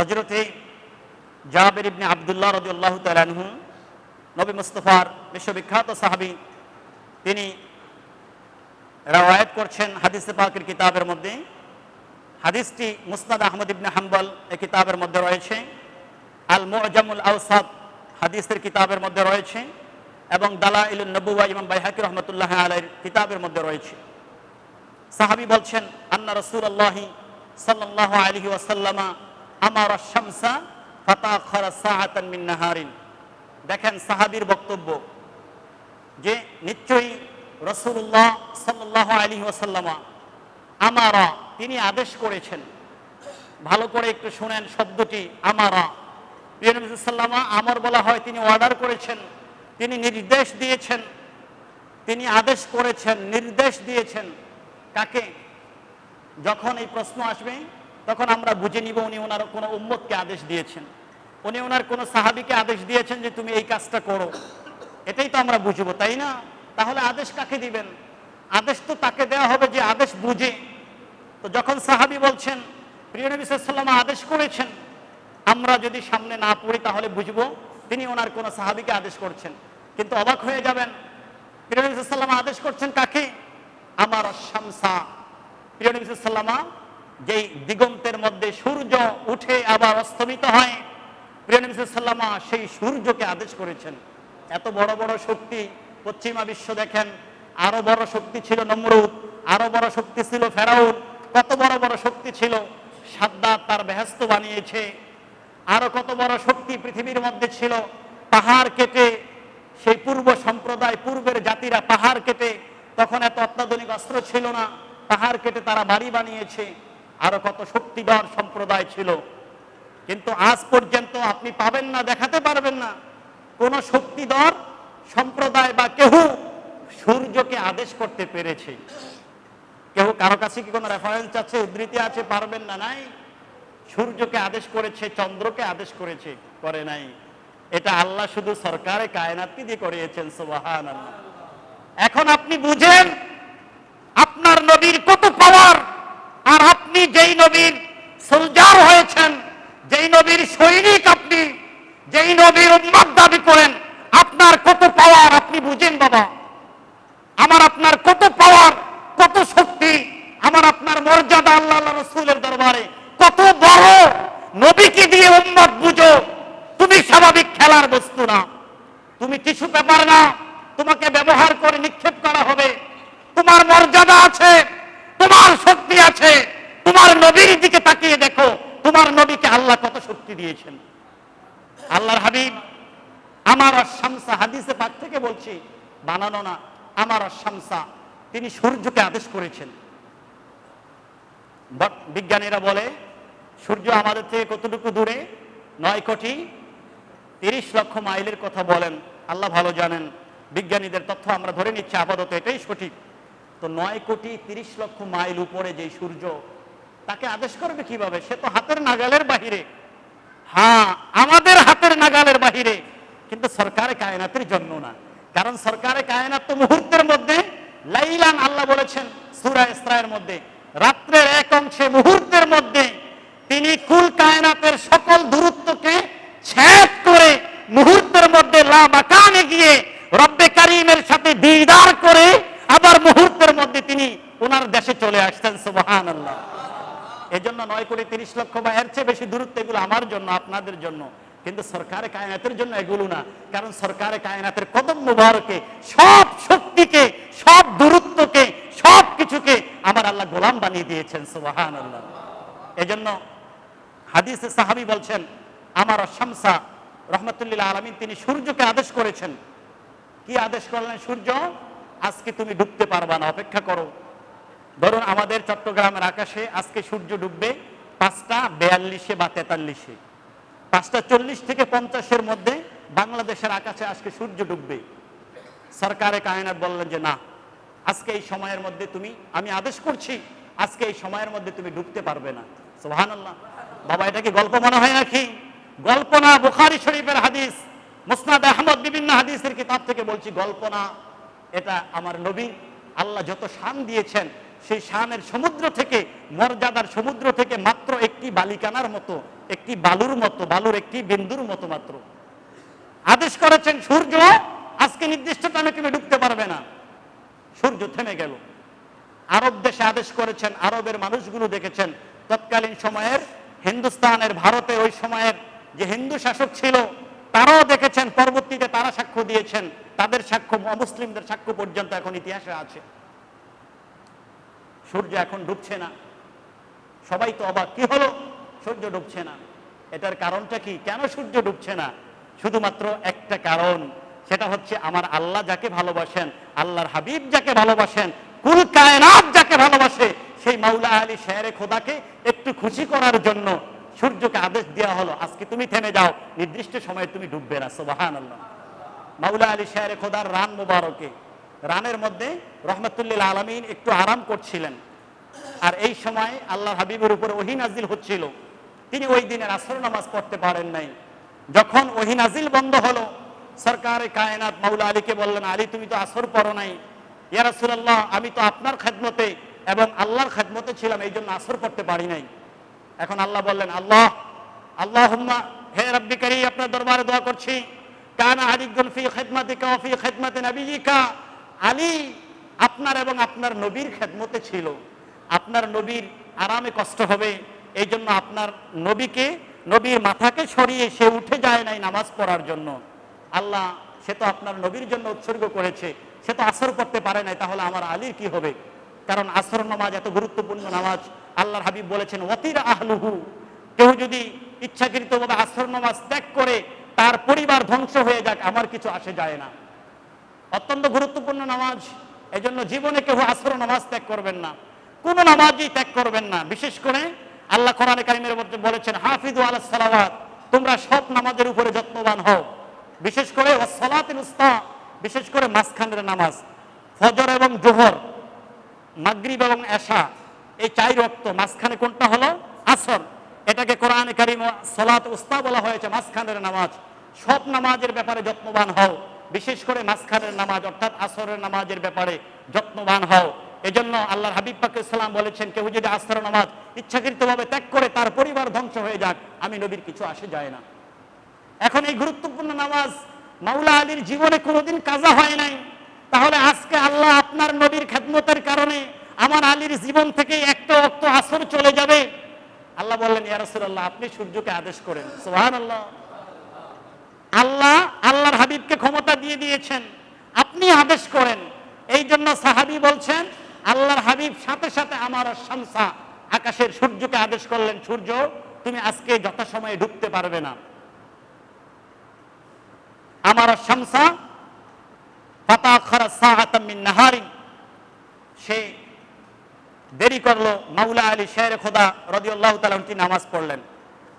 হজরতে জাবের ইবনে আবদুল্লাহ রদিউল্লাহ তালানহু নবী মুস্তফার বিশ্ববিখ্যাত সাহাবি, তিনি রাওয়ায়াত করছেন হাদিসে পাকের কিতাবের মধ্যে। হাদিসটি মুসনাদ আহমদ ইবনে হাম্বল এই কিতাবের মধ্যে রয়েছে। আল মুআজামুল আওসাদ হাদিসের কিতাবের মধ্যে রয়েছে এবং দালা ইলুন নবুয়া ইমাম বাইহাকি রহমতুল্লাহ আলাইর কিতাবের মধ্যে রয়েছে। সাহাবি বলছেন, আন্না রসুল্লাহ সাল্লাহ আলহি ওয়াসাল্লামা আমার শামসা, ফাতা খরা সাহাতান মিন নাহারিন। দেখেন সাহাবির বক্তব্য যে, নিশ্চয়ই রসুল্লাহ সাল্লাহ আলী ওসাল্লামা আমারা, তিনি আদেশ করেছেন। ভালো করে একটু শুনেন শব্দটি, আমারা। সাল্লামা আমর বলা হয় তিনি অর্ডার করেছেন, তিনি নির্দেশ দিয়েছেন, তিনি আদেশ করেছেন, নির্দেশ দিয়েছেন। কাকে? যখন এই প্রশ্ন আসবে তখন আমরা বুঝে নিব উনি ওনার কোনো উম্মতকে আদেশ দিয়েছেন। উনি ওনার কোনো সাহাবিকে আদেশ দিয়েছেন যে তুমি এই কাজটা করো। এটাই তো আমরা বুঝব, তাই না? তাহলে আদেশ কাকে দিবেন? আদেশ তো তাকে দেওয়া হবে যে আদেশ বুঝে। তো যখন সাহাবি বলছেন, প্রিয় নবী সাল্লাম আদেশ করেছেন। আমরা যদি সামনে না পড়ি তাহলে বুঝব তিনি ওনার কোনো সাহাবিকে আদেশ করছেন। কিন্তু অবাক হয়ে যাবেন, প্রিয় নবী সাল্লাম আদেশ করছেন কাকে? আমার শামসা। প্রিয় নবী সাল্লামা যেই দিগন্তের মধ্যে সূর্য উঠে আবার অস্তমিত হয়, প্রিয় সেই সূর্যকে আদেশ করেছেন। এত বড় বড় শক্তি পশ্চিমা বিশ্ব দেখেন, আরও বড় শক্তি ছিল নমরুদ, আরও বড় শক্তি ছিল ফেরাউন, কত বড় বড় শক্তি ছিল, সাদ্দাত তার বেহস্ত বানিয়েছে। আরও কত বড় শক্তি পৃথিবীর মধ্যে ছিল, পাহাড় কেটে, সেই পূর্ব সম্প্রদায়, পূর্বের জাতিরা পাহাড় কেটে, তখন এত অত্যাধুনিক অস্ত্র ছিল না, পাহাড় কেটে তারা বাড়ি বানিয়েছে। আরও কত শক্তিধর সম্প্রদায় ছিল। কিন্তু আজ পর্যন্ত আপনি পাবেন না, দেখাতে পারবেন না। কোন শক্তিধর সম্প্রদায় বা কেহ সূর্যকে আদেশ করতে পেরেছে। কেউ কারও কাছে কি কোনো রেফারেন্স আছে, উদ্ধৃতি আছে, পারবেন না? নাই। সূর্যকে আদেশ করেছে, চন্দ্রকে আদেশ করেছে, করে নাই। এটা আল্লাহ শুধু সরকারে, কায়নাতকে দিয়ে করিয়েছেন সুবাহান এখন আপনি বুঝেন, আপনার নবীর কত পাওয়ার আর আপনি যেই নবীর সোলজার হয়েছেন, যেই নবীর সৈনিক আপনি, যেই নবীর উন্মাদ দাবি করেন, আপনার কত পাওয়ার আপনি বুঝেন বাবা? আমার আপনার কত পাওয়ার কত শক্তি, আমার আপনার মর্যাদা আল্লাহ রসুলের দরবারে। কত বড় নবীকে দিয়ে উম্মত বুঝো। তুমি স্বাভাবিক খেলার বস্তু না। তুমি টিস্যু পেপার না। তোমাকে ব্যবহার করে নিক্ষেপ করা হবে। তোমার মর্যাদা আছে, তোমার শক্তি আছে তোমার নবীর দিকে তাকিয়ে দেখো তোমার নবীকে আল্লাহ কত শক্তি দিয়েছেন। আল্লাহর হাবিব, আমার শামসা হাদিসে পাক থেকে বলছি, বানানো না, আমার শামসা, তিনি সূর্যকে আদেশ করেছেন। বিজ্ঞানীরা বলে, সূর্য আমাদের থেকে কতটুকু দূরে? নয় কোটি তিরিশ লক্ষ মাইলের কথা বলেন, আল্লাহ ভালো জানেন। বিজ্ঞানীদের তথ্য আমরা ধরে নিচ্ছি, আপাতত এটাই সঠিক। তো নয় কোটি তিরিশ লক্ষ মাইল উপরে যে সূর্য তাকে আদেশ করবে কীভাবে? সে তো হাতের নাগালের বাহিরে। হ্যাঁ। আমাদের হাতের নাগালের বাহিরে। কিন্তু সরকারে কায়নাতের জন্য না। কারণ সরকারে কায়নাত তো মুহূর্তের মধ্যে লাইলান আল্লাহ বলেছেন সুরা ইসরায়ের মধ্যে রাত্রের এক অংশে মুহূর্তের মধ্যে তিনি কুল কায়নাতের সকল দূরত্বকে ছেদ করে মুহূর্তের মধ্যে লাবাকানে গিয়ে রব্বে কারিমের সাথে দিদার করে আবার মুহূর্তের মধ্যে তিনি ওনার দেশে চলে আসছেন সুবহান আল্লাহ এই জন্য নয় কোটি তিরিশ লক্ষ বা এর চেয়ে বেশি দূরত্ব এগুলো আমার জন্য, আপনাদের জন্য। কিন্তু সরকারে কায়নাতের জন্য এগুলো না। কারণ সরকারে কায়নাতের কদম মুবারকে, সব শক্তিকে, সব দূরত্বকে, সব কিছুকে আমার আল্লাহ গোলাম বানিয়ে দিয়েছেন সুবাহান আল্লাহ এজন্য হাদিসে সাহাবি বলছেন, আমার শামসা রহমতুল্লাহ আলমিন তিনি সূর্যকে আদেশ করেছেন। কি আদেশ করলেন সূর্য? আজকে তুমি ডুবতে পারবা না, অপেক্ষা করো। ধরুন আমাদের চট্টগ্রামের আকাশে আজকে সূর্য ডুববে পাঁচটা বেয়াল্লিশে বা তেতাল্লিশে। পাঁচটা চল্লিশ থেকে পঞ্চাশের মধ্যে বাংলাদেশের আকাশে আজকে সূর্য ডুববে। সরকারে কায়নাত বললেন যে না, আজকে এই সময়ের মধ্যে তুমি, আমি আদেশ করছি, আজকে এই সময়ের মধ্যে তুমি ডুবতে পারবে না। সোহান আল্লাহ বাবা, এটা কি গল্প মনে হয় নাকি? গল্প না, বুখারি শরীফের হাদিস, মুসনাদ আহমদ বিভিন্ন হাদিসের কিতাব থেকে বলছি গল্প না, এটা আমার নবী, আল্লাহ যত শান দিয়েছেন সেই শানের সমুদ্র থেকে, মর্যাদার সমুদ্র থেকে মাত্র একটি বালিকানার মতো, একটি বালুর মতো, বালুর একটি বিন্দুর মতো মাত্র। আদেশ করেছেন, সূর্য, আজকে নির্দিষ্ট টাইমে তুমি ঢুকতে পারবে না। সূর্য থেমে গেল। আরব দেশে আদেশ করেছেন, আরবের মানুষগুলো দেখেছেন, তৎকালীন সময়ের হিন্দুস্তানের, ভারতে ওই সময়ের যে হিন্দু শাসক ছিল, তারাও দেখেছেন, পরবর্তীতে তারা সাক্ষ্য দিয়েছেন। তাদের সাক্ষ্য, মুসলিমদের সাক্ষ্য পর্যন্ত এখন ইতিহাসে আছে। সূর্য এখন ডুবছে না। সবাই তো অবাক, কি হলো? সূর্য ডুবছে না। এটার কারণটা কি? কেন সূর্য ডুবছে না? শুধুমাত্র একটা কারণ, সেটা হচ্ছে আমার আল্লাহ যাকে ভালোবাসেন, আল্লাহর হাবিব যাকে ভালোবাসেন, কুল কায়নাত যাকে ভালোবাসে, সেই মাওলা আলী শেয়ারে খোদাকে একটু খুশি করার জন্য সূর্যকে আদেশ দেওয়া হলো, আজকে তুমি থেমে যাও, নির্দিষ্ট সময়ে তুমি ডুববে না সোবাহান আল্লাহ মাওলা আলী শেরে খোদার রান মুবারকে। রানের মধ্যে রহমতুল্লিল আলমিন একটু আরাম করছিলেন। আর এই সময় আল্লাহ হাবিবের উপর ওহি নাজিল হচ্ছিল। তিনি ওই দিনের আসর নামাজ পড়তে পারেন নাই। যখন ওহি নাজিল বন্ধ হলো, সরকারে কায়নাত মাউলা আলীকে বললেন, আলী, তুমি তো আসর পড়ো নাই। ইয়া রাসূলুল্লাহ, আমি তো আপনার খেদমতে এবং আল্লাহর খেদমতে ছিলাম এই জন্য আসর পড়তে পারি নাই। এখন আল্লাহ বললেন, আল্লাহ আল্লাহ হে রব্বি আপনার দরবারে দোয়া করছি। কানা আলিকুল ফি খেদমাতিকা ফি খেদমাতি নবিয়িকা আলী আপনার এবং আপনার নবীর খেদমতে ছিল। আপনার নবীর আরামে কষ্ট হবে, এই জন্য আপনার নবীকে, নবীর মাথাকে সরিয়ে সে উঠে যায় নাই নামাজ পড়ার জন্য। আল্লাহ, সে তো আপনার নবীর জন্য উৎসর্গ করেছে, সে তো আসর করতে পারে নাই, তাহলে আমার আলীর কি হবে? কারণ আসর নামাজ এত গুরুত্বপূর্ণ নামাজ, আল্লাহর হাবিব বলেছেন অতির আহলুহু কেউ যদি ইচ্ছাকৃতভাবে আসর নামাজ ত্যাগ করে, তার পরিবার ধ্বংস হয়ে যাক, আমার কিছু আসে যায় না। অত্যন্ত গুরুত্বপূর্ণ নামাজ। এজন্য জীবনে কেউ আসর নামাজ ত্যাগ করবেন না। কোন নামাজই ত্যাগ করবেন না। বিশেষ করে আল্লাহ কোরআনে কারিমের মধ্যে বলেছেন হাফিদু আলাহ সালাওয়াত তোমরা সব নামাজের উপরে যত্নবান হও। বিশেষ করে সলাতিল উস্তা বিশেষ করে মাঝখানের নামাজ। ফজর এবং জোহর, মাগরিব এবং এশা, এই চাই রক্ত মাঝখানে কোনটা হলো? আসর। এটাকে কোরআনে কারিম সলাত উস্তা বলা হয়েছে, মাঝখানের নামাজ। সব নামাজের ব্যাপারে যত্নবান হও। বিশেষ করে মাঝখানের নামাজ, অর্থাৎ আসরের নামাজের ব্যাপারে যত্নবান হও। এজন্য আল্লাহ হাবিব পাকে সালাম বলেছেন, কেউ যদি আসর নামাজ ইচ্ছাকৃতভাবে ত্যাগ করে তার পরিবার ধ্বংস হয়ে যাক, আমি নবীর কিছু আসে যায় না। এখন এই গুরুত্বপূর্ণ নামাজ মাওলা আলীর জীবনে কোনোদিন কাজা হয় নাই। তাহলে আজকে আল্লাহ আপনার নবীর খেদমতের কারণে আমার আলীর জীবন থেকে একটা অক্ত আসর চলে যাবে। আল্লাহ বললেন ইয়ারসুল্লাহ আপনি সূর্যকে আদেশ করেন। সোহান আল্লাহ আল্লাহ আল্লাহর হাবিবকে ক্ষমতা দিয়ে দিয়েছেন। আপনি আদেশ করেন। এই জন্য সাহাবি বলছেন, আল্লাহর হাবিব সাথে সাথে আমার শামসা, আকাশের সূর্যকে আদেশ করলেন, সূর্য, তুমি আজকে যথাসময়ে ঢুকতে পারবে না। আমার শামসা, ফাতা খরা সাহাতাম মিন নাহারিন, সে দেরি করল, মাওলা আলী শের খোদা রদিউল্লাহ তাআলা তিনি নামাজ পড়লেন।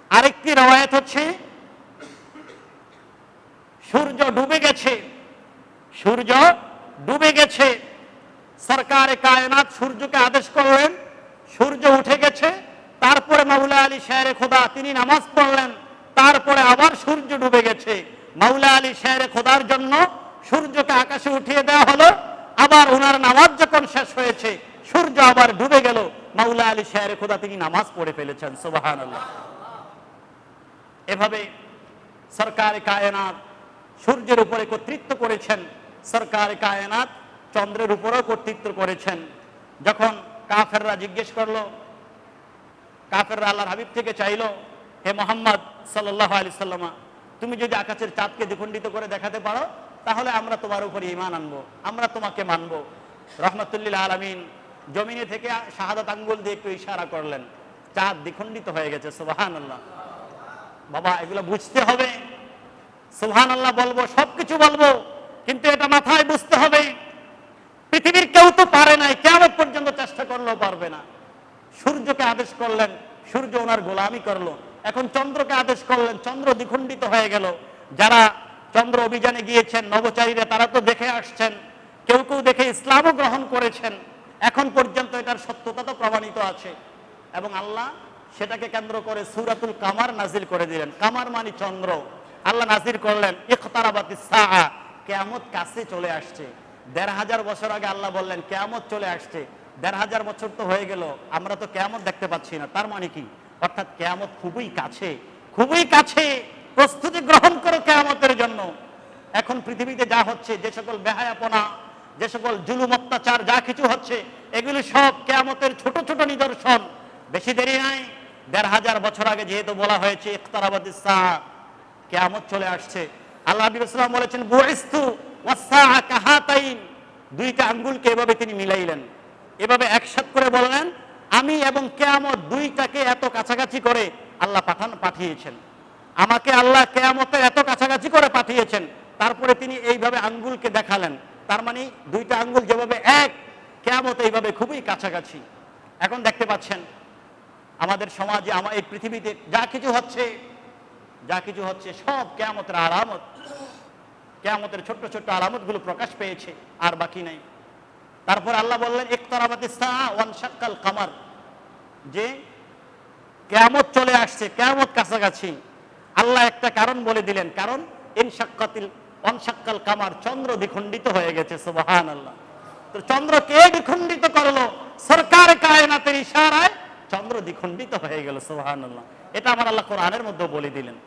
আরেকটি রওয়ায়াত হচ্ছে সূর্য ডুবে গেছে। সূর্য ডুবে গেছে। সরকারে কায়নাত সূর্যকে আদেশ করলেন, সূর্য উঠে গেছে। তারপরে মাওলা আলী শেরে খোদা তিনি নামাজ পড়লেন, তারপরে আবার সূর্য ডুবে গেছে। মাওলা আলী শেরে খোদার জন্য সূর্যকে আকাশে উঠিয়ে দেওয়া হলো, আবার ওনার নামাজ যখন শেষ হয়েছে, সূর্য আবার ডুবে গেল। মাওলা আলী শেরে খোদা তিনি নামাজ পড়ে ফেলেছেন সুবাহান এভাবে সরকার কায়নাত সূর্যের উপরে কর্তৃত্ব করেছেন সরকার কায়নাত, চন্দ্রের উপরেও কর্তৃত্ব করেছেন। যখন কাফেররা জিজ্ঞেস করল, কাফেররা আল্লাহর হাবিব থেকে চাইলো, হে মোহাম্মদ সাল্লাহ আলি সাল্লামা, তুমি যদি আকাশের চাঁদকে দ্বিখণ্ডিত করে দেখাতে পারো, তাহলে আমরা তোমার উপরে ইমান আনব, আমরা তোমাকে মানবো। রহমতুল্লিল আলমিন জমিনে থেকে শাহাদাত আঙ্গুল দিয়ে একটু ইশারা করলেন। চাঁদ দ্বিখণ্ডিত হয়ে গেছে সুবাহান আল্লাহ বাবা, এগুলো বুঝতে হবে। সুহান আল্লাহ বলব, সবকিছু বলব, কিন্তু এটা মাথায় বুঝতে হবে, পৃথিবীর কেউ তো পারে নাই কেমন পর্যন্ত চেষ্টা করলেও পারবে না। সূর্যকে আদেশ করলেন, সূর্য ওনার গোলামি করল। এখন চন্দ্রকে আদেশ করলেন, চন্দ্র দ্বিখণ্ডিত হয়ে গেল। যারা চন্দ্র অভিযানে গিয়েছেন, নবচারীরা, তারা তো দেখে আসছেন, কেউ কেউ দেখে ইসলামও গ্রহণ করেছেন। এখন পর্যন্ত এটার সত্যতা তো প্রমাণিত আছে। এবং আল্লাহ সেটাকে কেন্দ্র করে সুরাতুল কামার নাজিল করে দিলেন। কামার মানে চন্দ্র। আল্লাহ নাজির করলেন ইখতারাবাতি সাহা কেয়ামত কাছে চলে আসছে। দেড় হাজার বছর আগে আল্লাহ বললেন, কেয়ামত চলে আসছে। দেড় হাজার বছর তো হয়ে গেল, আমরা তো কেয়ামত দেখতে পাচ্ছি না। তার মানে কি? অর্থাৎ কেয়ামত খুবই কাছে খুবই কাছে। প্রস্তুতি গ্রহণ করো কেয়ামতের জন্য। এখন পৃথিবীতে যা হচ্ছে, যে সকল বেহায়াপনা, যে সকল জুলুম, অত্যাচার, যা কিছু হচ্ছে, এগুলি সব কেয়ামতের ছোট ছোট নিদর্শন। বেশি দেরি নাই। দেড় হাজার বছর আগে যেহেতু বলা হয়েছে ইখতারাবাদ কেয়ামত চলে আসছে। আল্লাহ হাবিব বলেছেন ওয়াসা কাহাতাইন দুইটা আঙ্গুলকে এভাবে তিনি মিলাইলেন। এভাবে একসাথ করে বললেন, আমি এবং কেয়ামত দুইটাকে এত কাছাকাছি করে আল্লাহ পাঠান, পাঠিয়েছেন। আমাকে আল্লাহ কেয়ামতে এত কাছাকাছি করে পাঠিয়েছেন। তারপরে তিনি এইভাবে আঙ্গুলকে দেখালেন। তার মানে দুইটা আঙ্গুল যেভাবে এক, কেয়ামত এইভাবে খুবই কাছাকাছি। এখন দেখতে পাচ্ছেন, আমাদের সমাজে আমার এই পৃথিবীতে যা কিছু হচ্ছে যা কিছু হচ্ছে সব কেয়ামতের আলামত। কেয়ামতের ছোট্ট ছোট্ট আলামতগুলো প্রকাশ পেয়েছে, আর বাকি নাই। তারপর আল্লাহ বললেন একতরাবাতি ওয়ান শাক্কাল কামার। যে কেয়ামত চলে আসছে, কেয়ামত কাছাকাছি। আল্লাহ একটা কারণ বলে দিলেন, কারণ ইন শাক্কাতিল অনশাক্কাল কামার, চন্দ্র দ্বিখণ্ডিত হয়ে গেছে সুবহান আল্লাহ তো চন্দ্র কে দ্বিখণ্ডিত করল? সরকার কায়নাতের ইশারায় চন্দ্র দ্বিখণ্ডিত হয়ে গেল সুবহান আল্লাহ এটা আমার আল্লাহ কোরআনের মধ্যে বলে দিলেন।